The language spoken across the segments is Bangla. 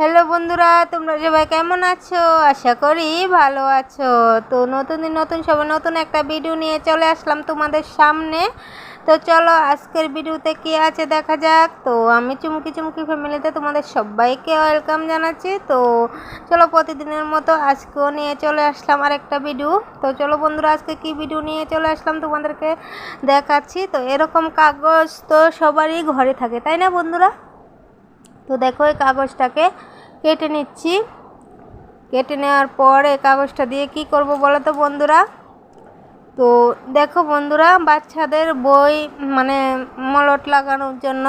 হ্যালো বন্ধুরা, তোমরা সবাই কেমন আছো? আশা করি ভালো আছো। তো নতুন দিন, নতুন সবাই নতুন একটা ভিডিও নিয়ে চলে আসলাম তোমাদের সামনে। তো চলো আজকের ভিডিওতে কি আছে দেখা যাক। তো আমি চুমকি চুমকি ফ্যামিলিতে তোমাদের সবাইকে ওয়েলকাম জানাচ্ছি। তো চলো প্রতিদিনের মতো আজকেও নিয়ে চলে আসলাম আর একটা ভিডিও তো চলো বন্ধুরা, আজকে কি ভিডিও নিয়ে চলে আসলাম তোমাদেরকে দেখাচ্ছি। তো এরকম কাগজ তো সবারই ঘরে থাকে, তাই না বন্ধুরা? তো দেখো এই কাগজটাকে কেটে নিচ্ছি। কেটে নেওয়ার পর এই কাগজটা দিয়ে কি করব বলো তো বন্ধুরা? তো দেখো বন্ধুরা, বাচ্চাদের বই মানে মলট লাগানোর জন্য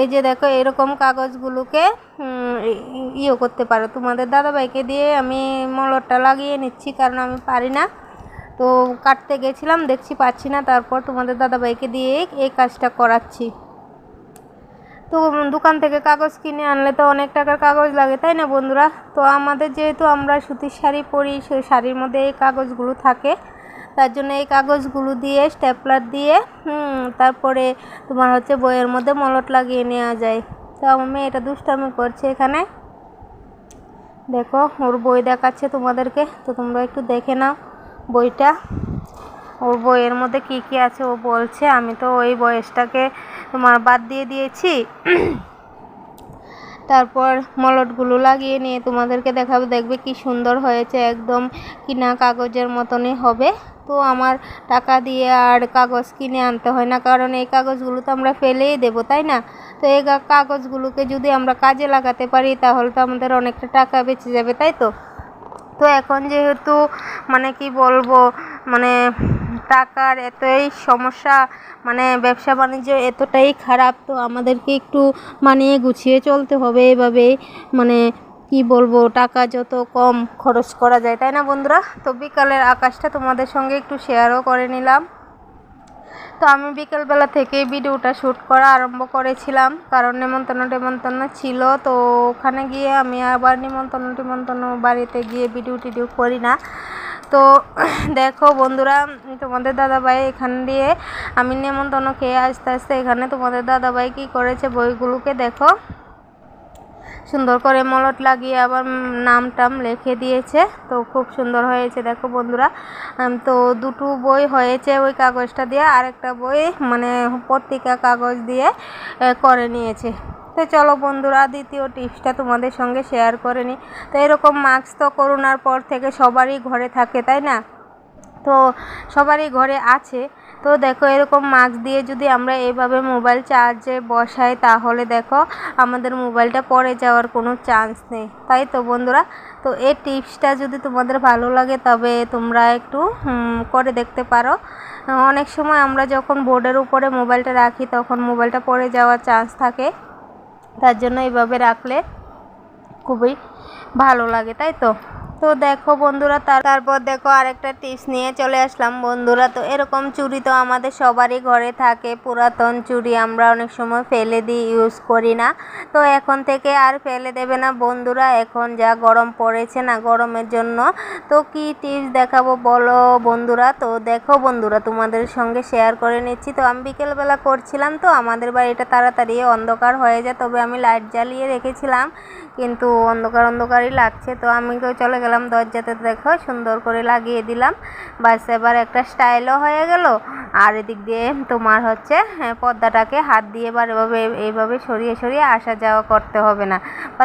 এই যে দেখো এরকম কাগজগুলোকে ইয়ে করতে পারো। তোমাদের দাদাভাইকে দিয়ে আমি মলটটা লাগিয়ে নিচ্ছি কারণ আমি পারি না। তো কাটতে গেছিলাম, দেখছি পাচ্ছি না, তারপর তোমাদের দাদাভাইকে দিয়ে এই কাজটা করাচ্ছি। তো দোকান থেকে কাগজ কিনে আনলে তো অনেক টাকার কাগজ লাগে, তাই না বন্ধুরা? তো আমাদের যেহেতু আমরা সুতির শাড়ি পরি সেই শাড়ির মধ্যে এই কাগজগুলো থাকে। তার জন্য এই কাগজগুলো দিয়ে, স্টেপলার দিয়ে তারপরে তোমার হচ্ছে বইয়ের মধ্যে মলট লাগিয়ে নেওয়া যায়। তো আমার মেয়ে এটা দুষ্টামি করছে এখানে। দেখো, ওর বই দেখাচ্ছে তোমাদেরকে। তো তোমরা একটু দেখে নাও বইটা। ওর বইয়ের মধ্যে কি কি আছে ও বলছে, আমি তো ওই বয়সটাকে তোমার বাদ দিয়ে দিয়েছি। তারপর মলটগুলো লাগিয়ে নিয়ে তোমাদেরকে দেখাবো, দেখবে কি সুন্দর হয়েছে একদম, কিনা কাগজের মতনই হবে। তো আমার টাকা দিয়ে আর কাগজ কিনে আনতে হয় না, কারণ এই কাগজগুলো তো আমরা ফেলেই দেবো, তাই না? তো এই কাগজগুলোকে যদি আমরা কাজে লাগাতে পারি, তাহলে তো আমাদের অনেকটা টাকা বেঁচে যাবে, তাই তো? তো এখন যেহেতু মানে কি বলব মানে টাকার এতই সমস্যা মানে ব্যবসা বাণিজ্য এতটাই খারাপ, তো আমাদেরকে একটু মানিয়ে গুছিয়ে চলতে হবে এভাবে মানে কি বলব, টাকা যত কম খরচ করা যায়, তাই না বন্ধুরা? তো বিকালের আকাশটা তোমাদের সঙ্গে একটু শেয়ারও করে নিলাম। তো আমি বিকেলবেলা থেকে ভিডিওটা শ্যুট করা আরম্ভ করেছিলাম, কারণ নেমন্তন্ন টেমন্তন্ন ছিল, তো ওখানে গিয়ে আমি আবার নিমন্ত্রণ টিমন্তন্ন বাড়িতে গিয়ে ভিডিও টিডিও করি না। তো দেখো বন্ধুরা, তোমাদের দাদাভাই এখান দিয়ে আমি নেমন্তন্ন খেয়ে আসতে আসতে এখানে তোমাদের দাদাভাই কী করেছে বইগুলোকে দেখো। সুন্দর করে মলট লাগিয়ে আবার নাম টাম লিখে দিয়েছে। তো খুব সুন্দর হয়েছে দেখো বন্ধুরা। তো দুটো বই হয়েছে ওই কাগজটা দিয়ে, আরেকটা বই মানে পত্রিকা কাগজ দিয়ে করে নিয়েছে। তো চলো বন্ধুরা, দ্বিতীয় টিপসটা তোমাদের সঙ্গে শেয়ার করে নিই। তো এরকম মাস্ক তো করোনার পর থেকে সবারই ঘরে থাকে, তাই না? তো সবারই ঘরে আছে। তো দেখো, এরকম মাস্ক দিয়ে যদি আমরা এভাবে মোবাইল চার্জে বসাই, তাহলে দেখো আমাদের মোবাইলটা পড়ে যাওয়ার কোনো চান্স নেই। তাই তো বন্ধুরা? তো এই টিপসটা যদি তোমাদের ভালো লাগে, তবে তোমরা একটু করে দেখতে পারো। অনেক সময় আমরা যখন বোর্ডের উপরে মোবাইলটা রাখি, তখন মোবাইলটা পড়ে যাওয়ার চান্স থাকে। তার জন্য এইভাবে রাখলে খুবই ভালো লাগে তাই তো? তো দেখো বন্ধুরা তারপর দেখো আরেকটা টিপস নিয়ে চলে আসলাম বন্ধুরা। তো এরকম চুড়ি তো আমাদের সবারই ঘরে থাকে, পুরাতন চুড়ি আমরা অনেক সময় ফেলে দিই ইউজ করি না। তো এখন থেকে আর ফেলে দেবে না বন্ধুরা, এখন যা গরম পড়েছে না গরমের জন্য। তো কি টিপস দেখাবো বলো বন্ধুরা? তো দেখো বন্ধুরা, তোমাদের সঙ্গে শেয়ার করে নিচ্ছি। তো আমি বিকেলবেলা করছিলাম তো, আমাদের বাড়িটা তাড়াতাড়ি অন্ধকার হয়ে যায়, তবে আমি লাইট জ্বালিয়ে রেখেছিলাম। কিন্তু অন্ধকার অন্ধকারই লাগছে, তো আমি চলে গেলাম দরজাতে দেখো সুন্দর করে লাগিয়ে দিলাম। বাস এবার একটা স্টাইলও হয়ে গেল। আর এদিক দিয়ে তোমার হচ্ছে হ্যাঁ, পর্দাটাকে হাত দিয়ে এবার এভাবে এইভাবে সরিয়ে সরিয়ে আসা যাওয়া করতে হবে না। বা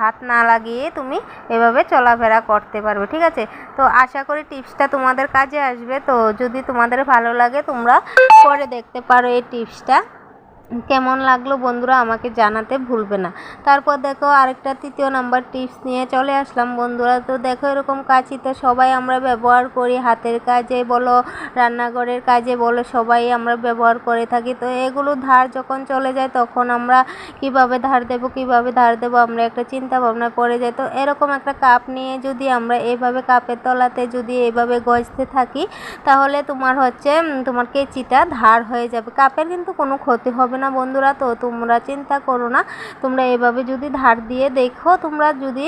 হাত না লাগিয়ে তুমি এভাবে চলাফেরা করতে পারবে ঠিক আছে? তো আশা করি টিপসটা তোমাদের কাজে আসবে। তো যদি তোমাদের ভালো লাগে তোমরা করে দেখতে পারো এই টিপসটা। কেমন লাগল বন্ধুরা আমাকে জানাতে ভুলবে না। তারপর দেখো আরেকটা তৃতীয় নাম্বার টিপস নিয়ে চলে আসলাম বন্ধুরা। তো দেখো এরকম কাঁচি তো সবাই আমরা ব্যবহার করি, হাতের কাজে বলো, রান্নাঘরের কাজে বলো, সবাই আমরা ব্যবহার করে থাকি। তো এগুলো ধার যখন চলে যায় তখন আমরা কীভাবে ধার দেব, কীভাবে ধার দেব, আমরা একটা চিন্তা ভাবনা করে যাই। তো এরকম একটা কাপ নিয়ে যদি আমরা এভাবে কাপের তলাতে যদি এভাবে গজতে থাকি, তাহলে তোমার হচ্ছে তোমার কেচিটা ধার হয়ে যাবে। কাপের কিন্তু কোনো ক্ষতি হবে না বন্ধুরা, তো তোমরা চিন্তা করো না। তোমরা এভাবে যদি ধার দিয়ে দেখো, তোমরা যদি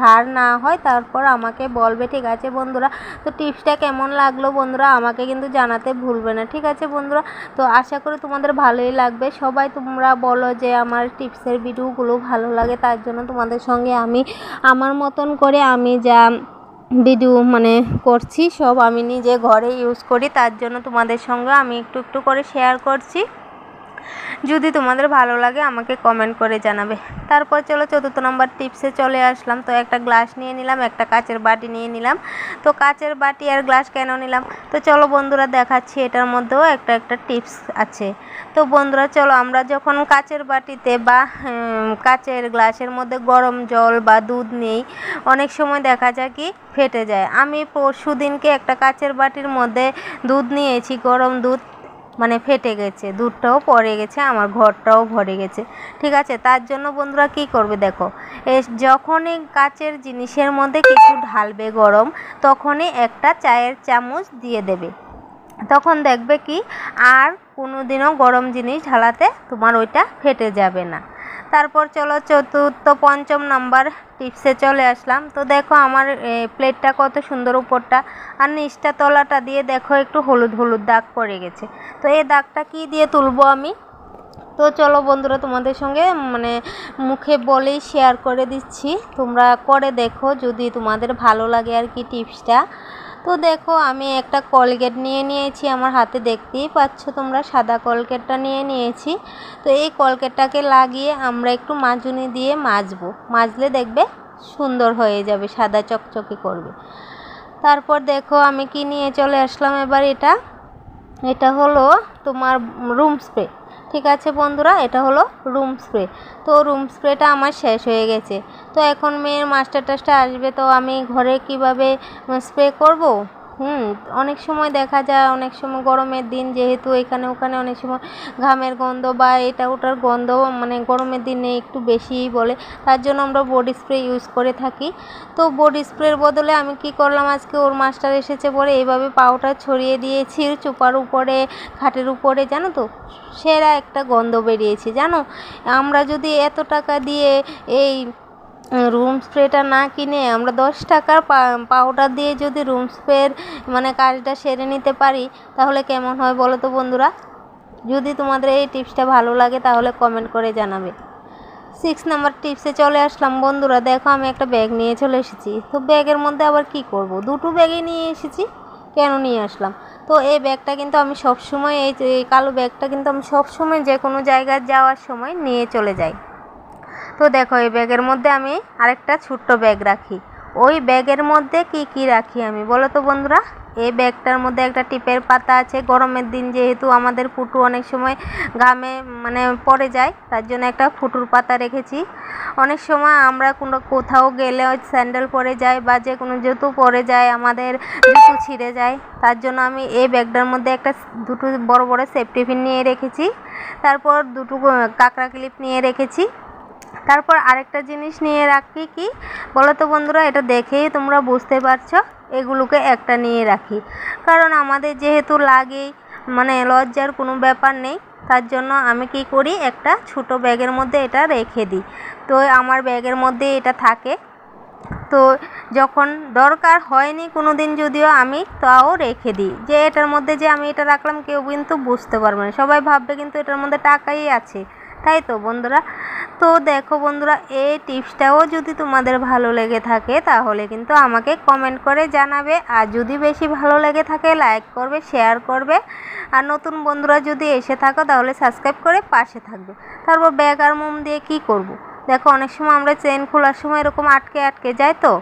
ধার না হয় তারপর আমাকে বলবে, ঠিক আছে বন্ধুরা? তো টিপসটা কেমন লাগল বন্ধুরা? আমাকে কিন্তু জানাতে ভুলবে না, ঠিক আছে বন্ধুরা? তো আশা করি তোমাদের ভালোই লাগবে। সবাই তোমরা বলো যে আমার টিপসের ভিডিওগুলো ভালো লাগে, তার জন্য তোমাদের সঙ্গে আমি, আমার মতন করে আমি যা ভিডিও মানে করছি, সব আমি নিজে ঘরে ইউজ করি, তার জন্য তোমাদের সঙ্গে আমি একটু একটু করে শেয়ার করছি। যদি তোমাদের ভালো লাগে, আমাকে কমেন্ট করে জানাবে। তারপর চলো চতুর্থ নম্বর টিপসে চলে আসলাম। তো একটা গ্লাস নিয়ে নিলাম, একটা কাচের বাটি নিয়ে নিলাম। তো কাচের বাটি আর গ্লাস কেন নিলাম? তো চলো বন্ধুরা দেখাচ্ছি, এটার মধ্যেও একটা একটা টিপস আছে। তো বন্ধুরা চলো, আমরা যখন কাচের বাটিতে বা কাচের গ্লাসের মধ্যে গরম জল বা দুধ নেই, অনেক সময় দেখা যায় কি, ফেটে যায়। আমি পরশু দিনকে একটা কাচের বাটির মধ্যে দুধ নিয়েছি, গরম দুধ। মানে ফেটে গেছে, দুধটাও পড়ে গেছে, আমার ঘরটাও ভরে গেছে। ঠিক আছে, তার জন্য বন্ধুরা কি করবে দেখো যখনই কাচের জিনিসের মধ্যে কিছু ঢালবে গরম, তখনই একটা চায়ের চামচ দিয়ে দেবে। তখন দেখবে কি, আর কোনো দিনও গরম জিনিস ঢালাতে তোমার ওইটা ফেটে যাবে না। তারপর চলো চতুর্থ, পঞ্চম নাম্বার টিপসে চলে আসলাম। তো দেখো আমার প্লেটটা কত সুন্দর উপরটা। আর নিচটা তলাটা দিয়ে দেখো একটু হলুদ হলুদ দাগ পড়ে গেছে। তো এই দাগটা কি দিয়ে তুলবো আমি? তো চলো বন্ধুরা, তোমাদের সঙ্গে মানে মুখে বলেই শেয়ার করে দিচ্ছি। তোমরা করে দেখো যদি তোমাদের ভালো লাগে আর কি টিপসটা। তো দেখো, আমি একটা কলগেট নিয়ে নিয়েছি আমার হাতে, দেখতেই পাচ্ছ তোমরা, সাদা কলগেটটা নিয়ে নিয়েছি। তো এই কলগেটটাকে লাগিয়ে আমরা একটু মাজুনি দিয়ে মাজবো। মাজলে দেখবে সুন্দর হয়ে যাবে, সাদা চকচকে করবে। তারপর দেখো, আমি কি নিয়ে চলে আসলাম এবার এটা? এটা হলো তোমার রুম স্প্রে। ঠিক আছে বন্ধুরা, এটা হলো রুম স্প্রে তো রুম স্প্রেটা আমার শেষ হয়ে গেছে। তো এখন মেয়ের মাস্টার টাস্টার আসবে, তো আমি ঘরে কীভাবে স্প্রে করব? হুম, অনেক সময় দেখা যায়, অনেক সময় গরমের দিন যেহেতু এখানে ওখানে অনেক সময় ঘামের গন্ধ বা এটা ওটার গন্ধ মানে গরমের দিনে একটু বেশিই বলে। তার জন্য আমরা বডি স্প্রে ইউজ করে থাকি। তো বডি স্প্রের বদলে আমি কি করলাম? আজকে ওর মাস্টার এসেছে পরে এইভাবে পাউডার ছড়িয়ে দিয়েছি, চোপার উপরে, খাটের উপরে, জানো তো? সেরা একটা গন্ধ বেরিয়েছে, জানো? আমরা যদি এত টাকা দিয়ে এই রুম স্প্রেটা না কিনে আমরা দশ টাকার পাউডার দিয়ে যদি রুম স্প্রের মানে কাজটা সেরে নিতে পারি, তাহলে কেমন হয় বলো তো বন্ধুরা? যদি তোমাদের এই টিপসটা ভালো লাগে তাহলে কমেন্ট করে জানাবে। সিক্স নাম্বার টিপসে চলে আসলাম বন্ধুরা, দেখো আমি একটা ব্যাগ নিয়ে চলে এসেছি। তো ব্যাগের মধ্যে আবার কি করব? দুটো ব্যাগই নিয়ে এসেছি, কেন নিয়ে আসলাম? তো এই ব্যাগটা কিন্তু আমি সবসময়, এই কালো ব্যাগটা কিন্তু আমি সবসময় যে কোনো জায়গায় যাওয়ার সময় নিয়ে চলে যাই। তো দেখো, এই ব্যাগের মধ্যে আমি আরেকটা ছোট্ট ব্যাগ রাখি। ওই ব্যাগের মধ্যে কি কি রাখি আমি বলো তো বন্ধুরা? এই ব্যাগটার মধ্যে একটা টিপের পাতা আছে। গরমের দিন যেহেতু আমাদের ফুটু অনেক সময় ঘামে মানে পড়ে যায়, তার জন্য একটা ফুটুর পাতা রেখেছি। অনেক সময় আমরা কোনো কোথাও গেলে ওই স্যান্ডেল পরে যায় বা যে কোনো জুতো পরে যায় আমাদের জুতো ছিঁড়ে যায়। তার জন্য আমি এই ব্যাগটার মধ্যে একটা দুটো বড় বড় সেফটি পিন নিয়ে রেখেছি। তারপর দুটো কাঁকড়া ক্লিপ নিয়ে রেখেছি। তারপর আরেকটা জিনিস নিয়ে রাখি কি? বলো তো বন্ধুরা, এটা দেখেই তোমরা বুঝতে পারছ, এগুলোকে একটা নিয়ে রাখি। কারণ আমাদের যেহেতু লাগেই মানে লজ্জার কোনো ব্যাপার নেই, তার জন্য আমি কি করি, একটা ছোট ব্যাগের মধ্যে এটা রেখে দিই। তো আমার ব্যাগের মধ্যে এটা থাকে। তো যখন দরকার হয়নি কোনো দিন যদিও আমি, তাও রেখে দিই। যে এটার মধ্যে যে আমি এটা রাখলাম, কেউ কিন্তু বুঝতে পারবে না। সবাই ভাববে কিন্তু এটার মধ্যে টাকাই আছে। তাই তো বন্ধুরা? তো দেখো বন্ধুরা, এই টিপসটাও যদি তোমাদের ভালো লেগে থাকে, তাহলে কিন্তু আমাকে কমেন্ট করে জানাবে। আর যদি বেশি ভালো লেগে থাকে লাইক করবে শেয়ার করবে। আর নতুন বন্ধুরা যদি এসে থাকো, তাহলে সাবস্ক্রাইব করে পাশে থাকবে। তারপর ব্যাগ আর মোম দিয়ে কি করব। দেখো, অনেক সময় আমরা চেন খোলার সময় এরকম আটকে আটকে যায় তো।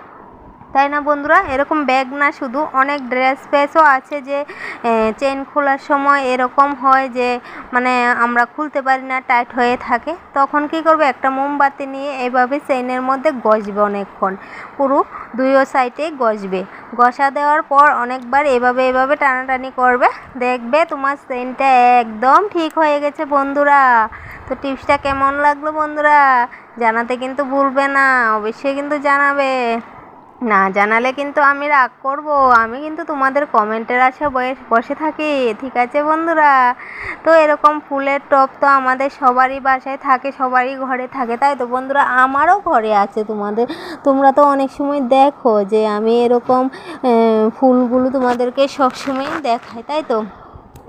তাই না বন্ধুরা? এরকম ব্যাগ না, শুধু অনেক ড্রেস পেসও আছে যে চেন খোলার সময় এরকম হয় যে মানে আমরা খুলতে পারি না টাইট হয়ে থাকে। তখন কি করবে? একটা মোমবাতি নিয়ে এভাবে চেনের মধ্যে গজবে অনেকক্ষণ। পুরো দুইও সাইডে গজবে গসা দেওয়ার পর অনেকবার এভাবে এভাবে টানাটানি করবে। দেখবে তোমার চেনটা একদম ঠিক হয়ে গেছে বন্ধুরা। তো টিপসটা কেমন লাগল বন্ধুরা? জানাতে কিন্তু ভুলবে না। অবশ্যই কিন্তু জানাবে। না জানালে কিন্তু আমি রাগ করব। আমি কিন্তু তোমাদের কমেন্টের আশা বসে থাকি। ঠিক আছে বন্ধুরা? তো এরকম ফুলের টব তো আমাদের সবারই বাসায় থাকে, সবারই ঘরে থাকে, তাই তো বন্ধুরা? আমারও ঘরে আছে তোমাদের। তোমরা তো অনেক সময় দেখো যে আমি এরকম ফুলগুলো তোমাদেরকে সবসময় দেখাই, তাই তো?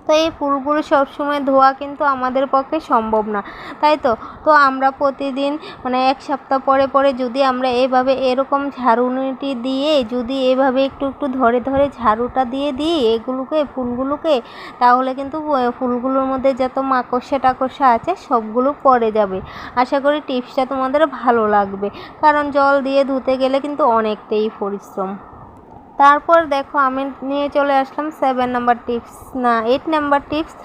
তো এই ফুলগুলো সবসময় ধোয়া কিন্তু আমাদের পক্ষে সম্ভব না, তাই তো? তো আমরা প্রতিদিন মানে এক সপ্তাহ পরে পরে যদি আমরা এভাবে এরকম ঝাড়ুনিটি দিয়ে, যদি এভাবে একটু একটু ধরে ধরে ঝাড়ুটা দিয়ে দিই এগুলোকে, ফুলগুলোকে, তাহলে কিন্তু ফুলগুলোর মধ্যে যত মাকড়সা টাকড়সা আছে সবগুলো পড়ে যাবে। আশা করি টিপসটা তোমাদের ভালো লাগবে। কারণ জল দিয়ে ধুতে গেলে কিন্তু অনেকটাই পরিশ্রম। তারপর দেখো আমি নিয়ে চলে আসলাম সেভেন নাম্বার টিপস না এইট নাম্বার টিপস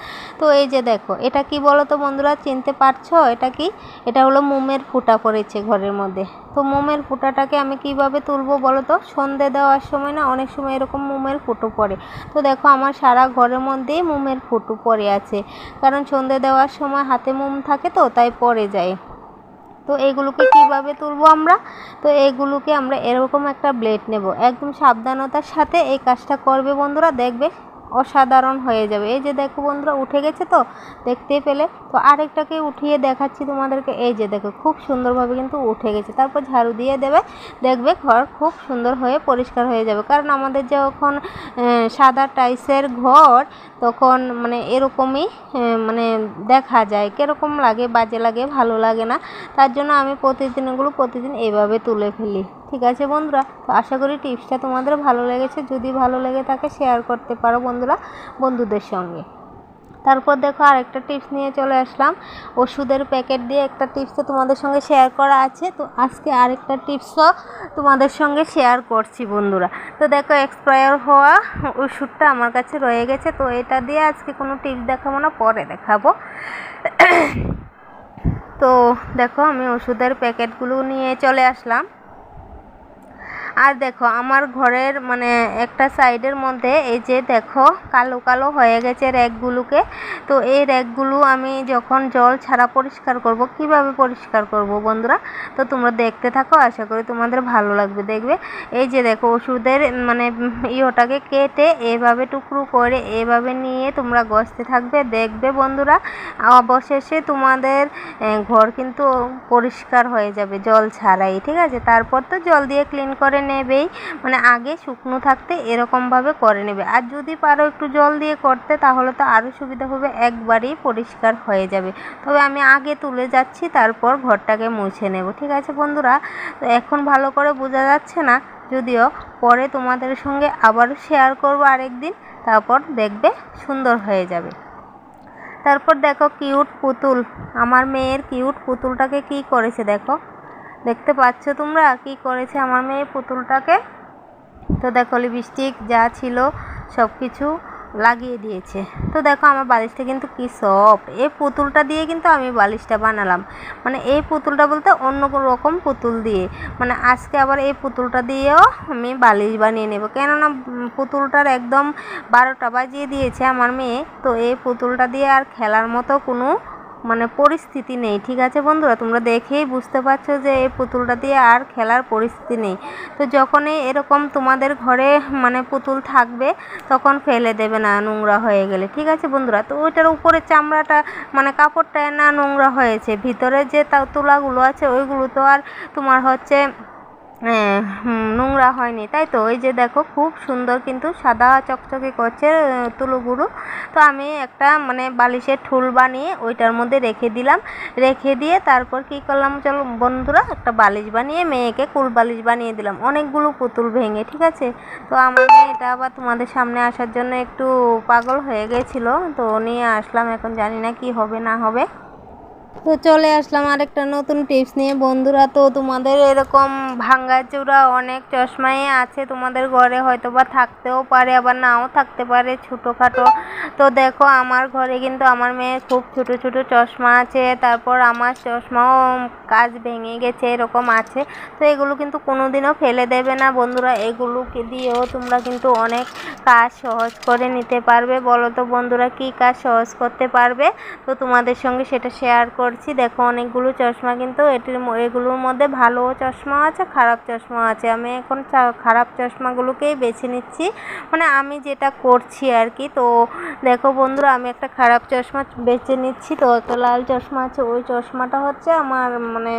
তো এই যে দেখো, এটা কি বলো তো বন্ধুরা, চিনতে পারছ? এটা কি? এটা হলো মোমের ফুটা পড়েছে ঘরের মধ্যে। তো মোমের ফুটাটাকে আমি কীভাবে তুলবো বলো তো সন্ধে দেওয়ার সময় না, অনেক সময় এরকম মোমের ফুটো পড়ে। তো দেখো, আমার সারা ঘরের মধ্যেই মোমের ফুটো পড়ে আছে। কারণ সন্ধে দেওয়ার সময় হাতে মোম থাকে তো, তাই পড়ে যায়। তো এগুলোকে কীভাবে তুলবো আমরা? তো এগুলোকে আমরা এরকম একটা ব্লেড নেব। একদম সাবধানতার সাথে এই কাজটা করবে বন্ধুরা। দেখবে অসাধারণ হয়ে যাবে। এই যে দেখো বন্ধুরা, উঠে গেছে তো দেখতে পেলে। তো আরেকটাকে উঠিয়ে দেখাচ্ছি তোমাদেরকে। এই যে দেখো, খুব সুন্দরভাবে কিন্তু উঠে গেছে। তারপর ঝাড়ু দিয়ে দেবে। দেখবে ঘর খুব সুন্দর হয়ে পরিষ্কার হয়ে যাবে। কারণ আমাদের যখন সাদা টাইসের ঘর, তখন মানে এরকমই মানে দেখা যায়। কীরকম লাগে, বাজে লাগে, ভালো লাগে না। তার জন্য আমি প্রতিদিনগুলো প্রতিদিন এইভাবে তুলে ফেলি। ঠিক আছে বন্ধুরা, তো আশা করি টিপসটা তোমাদের ভালো লেগেছে। যদি ভালো লেগে থাকে শেয়ার করতে পারো বন্ধুরা, বন্ধুদের সঙ্গে। তারপর দেখো আরেকটা টিপস নিয়ে চলে আসলাম। ওষুধের প্যাকেট দিয়ে একটা টিপস তো তোমাদের সঙ্গে শেয়ার করা আছে। তো আজকে আরেকটা টিপসও তোমাদের সঙ্গে শেয়ার করছি বন্ধুরা। তো দেখো এক্সপায়ার হওয়া ওষুধটা আমার কাছে রয়ে গেছে। তো এটা দিয়ে আজকে কোনো টিপস দেখাবো না, পরে দেখাবো। তো দেখো আমি ওষুধের প্যাকেটগুলো নিয়ে চলে আসলাম। আর দেখো, আমার ঘরের মানে একটা সাইডের মধ্যে এই যে দেখো, কালো কালো হয়ে গেছে র্যাকগুলোকে তো এই র্যাকগুলো আমি যখন জল ছাড়া পরিষ্কার করব, কীভাবে পরিষ্কার করব বন্ধুরা? তো তোমরা দেখতে থাকো, আশা করি তোমাদের ভালো লাগবে। দেখবে, এই যে দেখো, ওষুধের মানে ইয়োটাকে কেটে এভাবে টুকরো করে এভাবে নিয়ে তোমরা গসতে থাকবে। দেখবে বন্ধুরা, অবশেষে তোমাদের ঘর কিন্তু পরিষ্কার হয়ে যাবে জল ছাড়াই, ঠিক আছে? তারপর তো জল দিয়ে ক্লিন করে নেবেই মানে আগে শুকনো থাকতে এরকমভাবে করে নেবে। আর যদি পারো একটু জল দিয়ে করতে, তাহলে তো আরও সুবিধা হবে, একবারেই পরিষ্কার হয়ে যাবে। তবে আমি আগে তুলে যাচ্ছি, তারপর ঘরটাকে মুছে নেব, ঠিক আছে বন্ধুরা? তো এখন ভালো করে বোঝা যাচ্ছে না? যদিও পরে তোমাদের সঙ্গে আবারও শেয়ার করব আরেকদিন, তারপর দেখবে সুন্দর হয়ে যাবে। তারপর দেখো কিউট পুতুল, আমার মেয়ের কিউট পুতুলটাকে কি করেছে দেখো। দেখতে পাচ্ছ তোমরা কি করেছে আমার মেয়ে পুতুলটাকে? তো দেখো লিপস্টিক যা ছিল সব কিছু লাগিয়ে দিয়েছে। তো দেখো, আমার বালিশটা কিন্তু কি সফট এই পুতুলটা দিয়ে কিন্তু আমি বালিশটা বানালাম। মানে এই পুতুলটা বলতে অন্য রকম পুতুল দিয়ে। মানে আজকে আবার এই পুতুলটা দিয়েও আমি বালিশ বানিয়ে নেব। কেননা পুতুলটার একদম বারোটা বাজিয়ে দিয়েছে আমার মেয়ে। তো এই পুতুলটা দিয়ে আর খেলার মতো কোনো মানে পরিস্থিতি নেই, ঠিক আছে বন্ধুরা? তোমরা দেখেই বুঝতে পারছ যে এই পুতুলটা দিয়ে আর খেলার পরিস্থিতি নেই। তো যখনই এরকম তোমাদের ঘরে মানে পুতুল থাকবে, তখন ফেলে দেবে না নোংরা হয়ে গেলে, ঠিক আছে বন্ধুরা? তো ওইটার উপরে চামড়াটা মানে কাপড়টা না নোংরা হয়েছে। ভিতরে যে তুলাগুলো আছে, ওইগুলো তো আর তোমার হচ্ছে নোংরা হয়নি, তাই তো? ওই যে দেখো, খুব সুন্দর কিন্তু সাদা চকচকে করছে তুলোগুলো তো আমি একটা মানে বালিশের ঠুল বানিয়ে ওইটার মধ্যে রেখে দিলাম। রেখে দিয়ে তারপর কি করলাম চলো বন্ধুরা, একটা বালিশ বানিয়ে, মেয়েকে কুল বালিশ বানিয়ে দিলাম। অনেকগুলো পুতুল ভেঙে, ঠিক আছে? তো আমার মেয়েটা আবার তোমাদের সামনে আসার জন্য একটু পাগল হয়ে গেছিল, তো নিয়ে আসলাম, এখন জানি না কি হবে, না হবে। তো চলে আসলাম আরেকটা নতুন টিপস নিয়ে। বন্ধুরা, তো তোমাদের এরকম ভাঙ্গা চূড়া অনেক চশমাই আছে, তোমাদের ঘরে হয়তো বা থাকতেও পারে, আবার নাও থাকতে পারে ছোটোখাটো। তো দেখো, আমার ঘরে কিন্তু আমার মেয়ের খুব ছোট ছোট চশমা আছে, তারপর আমার চশমাও কাজ ভেঙে গেছে, এরকম আছে। তো এগুলো কিন্তু কোনোদিনও ফেলে দেবে না। বন্ধুরা, এগুলোকে দিয়েও তোমরা কিন্তু অনেক কাজ সহজ করে নিতে পারবে। বলো তো বন্ধুরা, কি কাজ সহজ করতে পারবে? তো তোমাদের সঙ্গে সেটা শেয়ার করছি। দেখো অনেকগুলো চশমা কিন্তু এটির এগুলোর মধ্যে ভালো চশমা আছে, খারাপ চশমা আছে। আমি এখন খারাপ চশমাগুলোকেই বেছে নিচ্ছি। মানে আমি যেটা করছি আর কি, তো দেখো বন্ধুরা, আমি একটা খারাপ চশমা বেছে নিচ্ছি। তো একটা লাল চশমা আছে, ওই চশমাটা হচ্ছে আমার মানে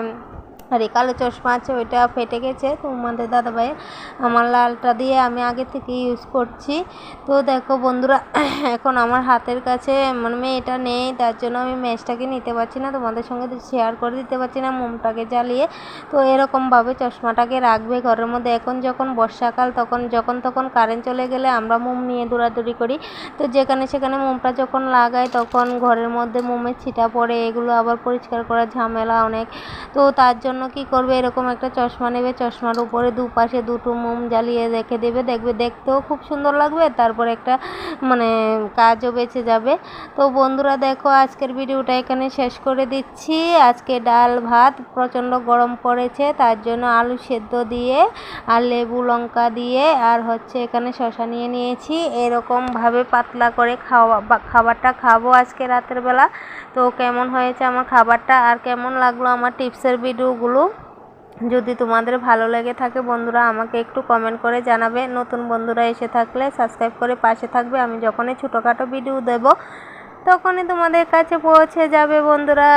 আরে কালো চশমা আছে, ওইটা ফেটে গেছে। তোমাদের দাদাভাইয়ের আমার লালটা দিয়ে আমি আগে থেকে ইউজ করছি। তো দেখো বন্ধুরা, এখন আমার হাতের কাছে মানে মেয়েটা নেই, তার জন্য আমি ম্যাচটাকে নিতে পারছি না, তোমাদের সঙ্গে শেয়ার করে দিতে পারছি না, মোমটাকে জ্বালিয়ে। তো এরকমভাবে চশমাটাকে রাখবে ঘরের মধ্যে। এখন যখন বর্ষাকাল, তখন যখন তখন কারেন্ট চলে গেলে আমরা মোম নিয়ে দৌড়াদৌড়ি করি। তো যেখানে সেখানে মোমটা যখন লাগাই, তখন ঘরের মধ্যে মোমের ছিটা পড়ে, এগুলো আবার পরিষ্কার করার ঝামেলা অনেক। তো তার জন্য কি করবে? এরকম একটা চশমা নেবে, চশমার উপরে দুপাশে দুটো মোম জ্বালিয়ে রেখে দেবে। দেখবে দেখতেও খুব সুন্দর লাগবে, তারপর একটা মানে কাজও বেঁচে যাবে। তো বন্ধুরা, দেখো, আজকের ভিডিওটা এখানে শেষ করে দিচ্ছি। আজকে ডাল ভাত প্রচণ্ড গরম পড়েছে, তার জন্য আলু সেদ্ধ দিয়ে আর লেবু লঙ্কা দিয়ে আর হচ্ছে এখানে শশা নিয়ে নিয়েছি। এরকমভাবে পাতলা করে খাওয়া খাবারটা খাব আজকে রাতের বেলা। তো কেমন হয়েছে আমার খাবারটা? আর কেমন লাগল আমার টিপসের ভিডিওগুলো? যদি তোমাদের ভালো লেগে থাকে বন্ধুরা, আমাকে একটু কমেন্ট করে জানাবে। নতুন বন্ধুরা এসে থাকলে সাবস্ক্রাইব করে পাশে থাকবে। আমি যখনই ছোটোখাটো ভিডিও দেব, তখনই তোমাদের কাছে পৌঁছে যাবে বন্ধুরা।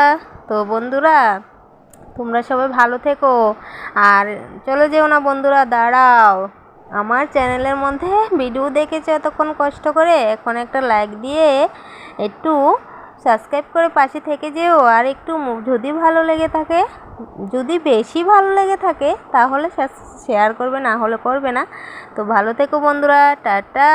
তো বন্ধুরা, তোমরা সবাই ভালো থেকো। আর চলে যেও না বন্ধুরা, দাঁড়াও। আমার চ্যানেলের মধ্যে ভিডিও দেখেছ এতক্ষণ কষ্ট করে? এখন একটা লাইক দিয়ে একটু সাবস্ক্রাইব করে পাশে থেকে যেও আর একটু যদি ভালো লেগে থাকে, যদি বেশি ভালো লেগে থাকে, তাহলে শেয়ার করবে, না হলে করবে না। তো ভালো থেকো বন্ধুরা, টাটা।